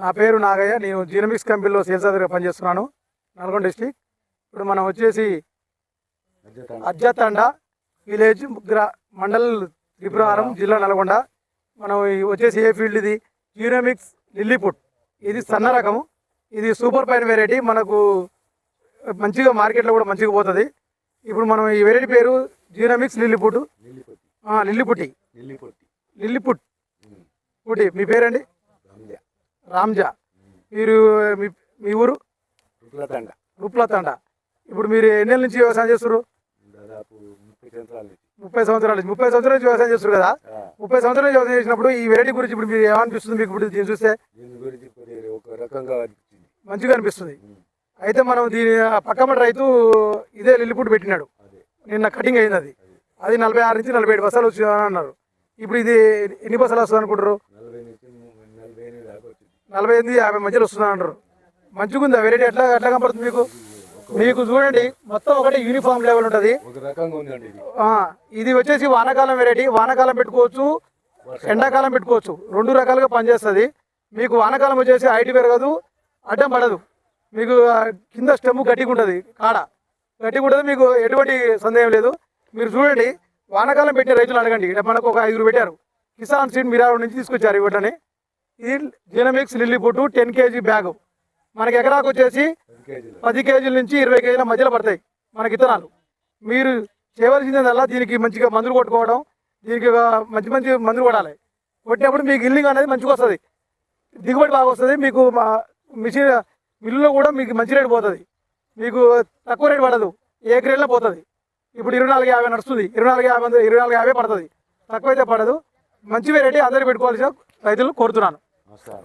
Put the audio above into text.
నా పేరు నాగయ్య. నేను జీనమిక్స్ కంపెనీలో సేల్స్ అధికారిగా పనిచేస్తున్నాను. నల్గొండ డిస్టిక్. ఇప్పుడు మనం వచ్చేసి అజ్జతండ విలేజ్ గ్రా మండల్ త్రిపురారం జిల్లా నల్గొండ. మనం వచ్చేసి ఏ ఫీల్డ్ ఇది? జీనమిక్స్ లిల్లీపుట్. ఇది సన్న రకము. ఇది సూపర్ పైన్ వెరైటీ. మనకు మంచిగా మార్కెట్లో కూడా మంచిగా పోతుంది. ఇప్పుడు మనం ఈ వెరైటీ పేరు జీనమిక్స్ లిల్లీపుట్. లిల్లిపొట్టి. లిల్లీపుట్టి. లిల్లీపుట్. పుట్టి మీ పేరండి? రామ్జా. మీరు మీ ఊరు? రుకులతండ. రుప్లతండ ఇప్పుడు మీరు ఎన్నేళ్ళ నుంచి వ్యవసాయం చేస్తారు దాదాపు ముప్పై సంవత్సరాల నుంచి. ముప్పై సంవత్సరాల నుంచి. ముప్పై సంవత్సరాల నుంచి వ్యవసాయం చేస్తారు కదా? ముప్పై సంవత్సరాల నుంచి వ్యవసాయం చేసినప్పుడు ఈ వెరైటీ గురించి ఇప్పుడు మీరు ఏమనిపిస్తుంది మీకు ఇప్పుడు దీన్ని చూస్తే? దీని గురించి కొద్దిగా ఒక రకంగా అనిపించింది. మంచిగా అనిపిస్తుంది. అయితే మనం దీని పక్కమటి రైతు ఇదే లిల్లిపుట్ పెట్టినాడు. నిన్న కటింగ్ అయింది అది. అది. నలభై ఆరు నుంచి నలభై ఏడు బస్సాలు వచ్చిందని అన్నారు. ఇప్పుడు ఇది ఎన్ని బస్సాలు వస్తుంది అనుకుంటారు నలభై నుంచి ము- నలభై ఎనిమిది దాకా వచ్చింది నలభై ఎనిమిది యాభై మధ్యలో వస్తుంది అంటారు. మంచిగా ఉంది వెరైటీ ఎట్లా ఎట్లా కనపడుతుంది మీకు? మీకు చూడండి మొత్తం ఒకటి యూనిఫామ్ లెవెల్ ఉంటుంది. ఇది. వచ్చేసి వానాకాలం వెరైటీ వానాకాలం పెట్టుకోవచ్చు ఎండాకాలం పెట్టుకోవచ్చు. రెండు రకాలుగా పనిచేస్తుంది. మీకు వానాకాలం వచ్చేసి హైట్ పెరగదు అడ్డం పడదు. మీకు కింద స్టెమ్ గట్టిగా ఉంటుంది కాడ. గట్టిగా ఉంటుంది మీకు ఎటువంటి సందేహం లేదు. మీరు చూడండి వానాకాలం పెట్టే రైతులు అడగండి. ఇక్కడ మనకు ఒక ఐదుగురు పెట్టారు. కిసాన్ సీడ్ మిరారు నుంచి తీసుకొచ్చారు ఇవ్వటని ఇది జీనమిక్స్ లిల్లీ పుట్టు టెన్ కేజీ బ్యాగ్. మనకి ఎకరాకు వచ్చేసి పది కేజీల నుంచి ఇరవై కేజీల మధ్యలో పడతాయి మనకి ఇత్తనాలు. మీరు చేయవలసిందల్లా దీనికి మంచిగా మందులు కొట్టుకోవడం దీనికి మంచి మంచి మందులు కొడాలి కొట్టినప్పుడు మీకు ఇల్లింగ్ అనేది మంచిగా వస్తుంది. దిగుబడి బాగా వస్తుంది మీకు మా మిషన్ మిల్లులో కూడా మీకు మంచి రేటు పోతుంది. మీకు తక్కువ రేటు పడదు ఏ గ్రేడ్లో పోతుంది. ఇప్పుడు ఇరవై నాలుగు యాభై నడుస్తుంది ఇరవై నాలుగు యాభై ఇరవై నాలుగు యాభై పడుతుంది. తక్కువైతే పడదు. మంచి వెరైటీ అందరూ పెట్టుకోవాల్సిన రైతులు కోరుతున్నాను. What's that?